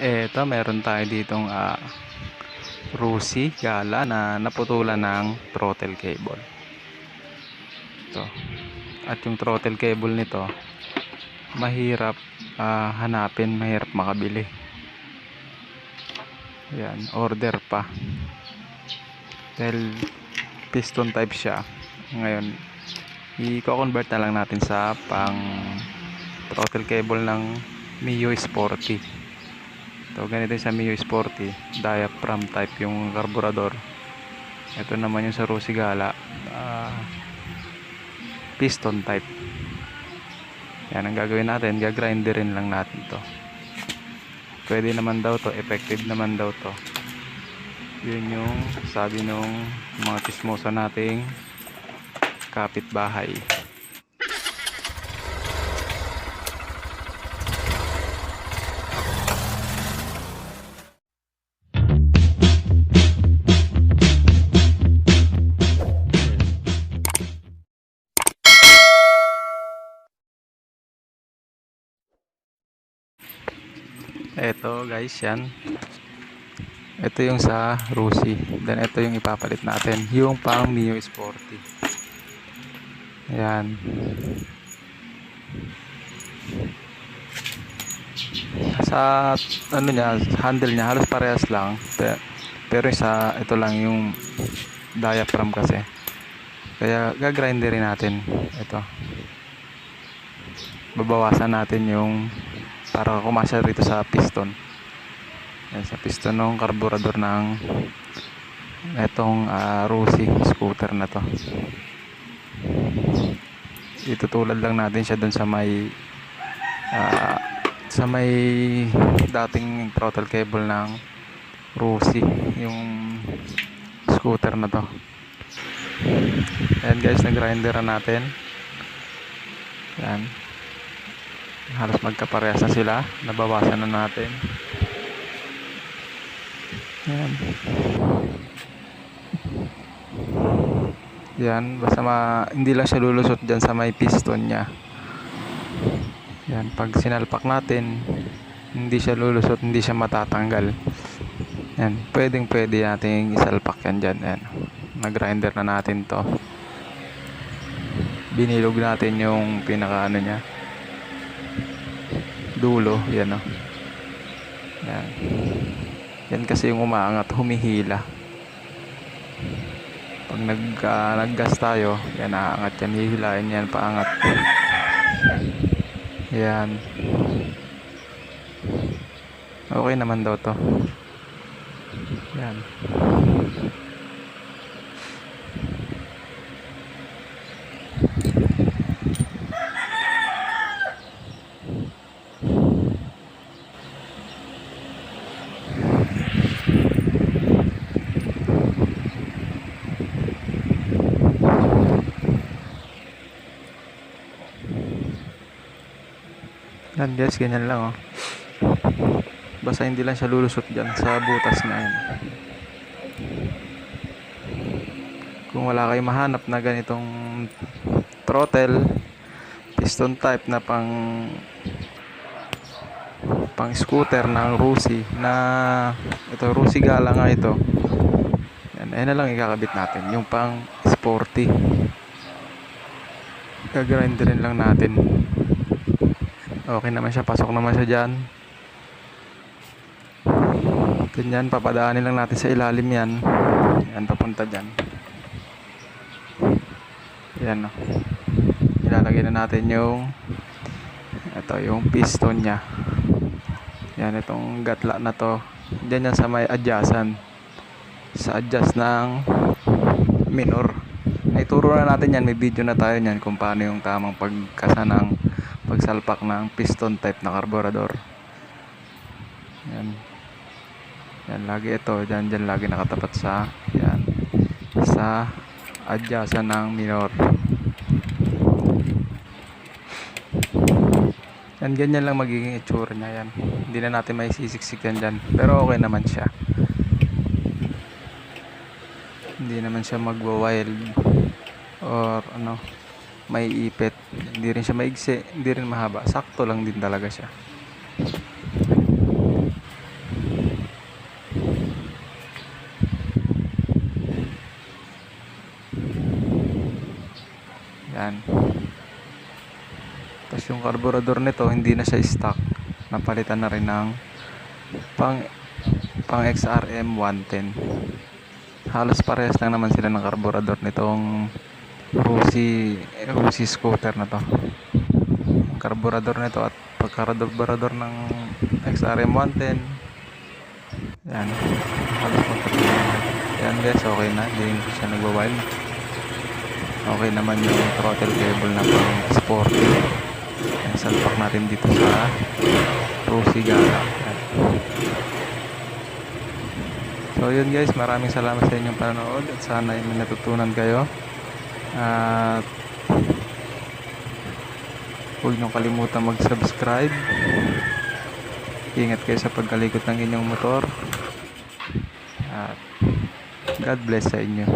Eto, meron tayo ditong ah, Rusi Gala na naputulan ng throttle cable. Ito. At yung throttle cable nito, mahirap ah, hanapin, mahirap makabili. Yan, order pa. Dahil piston type siya. Ngayon, i-convert na lang natin sa pang throttle cable ng Mio Sporty. Ito, ganito sa Mio Sporty. Diaphragm type yung carburetor. Ito naman yung sa Rusigala. ah, piston type. Yan ang gagawin natin. Gagrinderin lang natin to. Pwede naman daw to. Effective naman daw to. Yun yung sabi nung mga tismosa nating kapitbahay. Eto guys, yan. Ito yung sa Rusi. Then ito yung ipapalit natin. Yung pang Mio Sporty. Ayan. Sa ano niya, handle niya halos parehas lang. Pe- Pero sa ito lang yung diaphragm kasi. Kaya gagrinderin natin ito. Babawasan natin yung para kumasya rito sa piston. Yan, sa piston ng karburador ng etong uh, Rusi scooter na to. Itutulad lang natin siya dun sa may ah, sa may dating throttle cable ng Rusi yung scooter na to. Ayan guys, nag-grinderan natin. Yan. Halos magkaparehas na sila. Nabawasan na natin. Yan. Yan, basta ma, hindi lang siya lulusot dyan sa may piston niya. Yan, pag sinalpak natin, hindi siya lulusot, hindi siya matatanggal. Yan, pwedeng pwede natin isalpak yan dyan. Yan, nag-grinder na natin to. Binilog natin yung pinaka ano niya. Dulo, yan o. Yan. Yan kasi yung umaangat, humihila. Pag nag, ah, naggas tayo, yan aangat yan, hihilain yan, paangat. Yan. Okay naman daw to. Yan. Yan guys, ganyan lang oh. Basta hindi lang siya lulusot dyan sa butas na yan. Kung wala kayong mahanap na ganitong throttle, piston type na pang pang scooter ng Rusi na ito Rusi Gala nga ito. Yan, ayun na lang ikakabit natin. Yung pang sporty. Gagrinderin lang natin. Okay naman siya, pasok naman siya dyan. Ganyan, papadaanin lang natin sa ilalim yan. Yan, papunta dyan. Yan, no. Ilalagay na natin yung ito, yung piston niya. Yan, itong gatla na to. Diyan yan sa may adjacent. Sa adjust ng minor. Naituro na natin yan, may video na tayo niyan kung paano yung tamang pagkasa ng pagsalpak ng piston type na carburetor. Yan. Yan, lagi ito. Diyan, diyan lagi nakatapat sa, yan, sa adjacent ng minor. Yan, ganyan lang magiging itsura niya yan. Hindi na natin may sisiksik yan dyan. Pero okay naman siya. Hindi naman siya magwa-wild or ano, may ipit. Hindi rin siya maigsi, hindi rin mahaba. Sakto lang din talaga siya. Yan. Tapos yung carburetor nito, hindi na siya stock. Napalitan na rin ng pang pang XRM 110 halos parehas lang naman sila ng carburetor nitong Rusi, Rusi scooter na to. Ang carburetor nito at pagkarburetor ng XRM 110. Yan. Halos. Yan guys, okay na. Hindi ko siya nagwawild. Okay naman yung throttle cable na pang sporty. Yan, salpak natin dito sa Rusi Gala. Yan. So yun guys, maraming salamat sa inyong panonood at sana ay natutunan kayo. At huwag niyong kalimutan mag-subscribe. Ingat kayo sa pagkalikot ng inyong motor. At God bless sa inyo.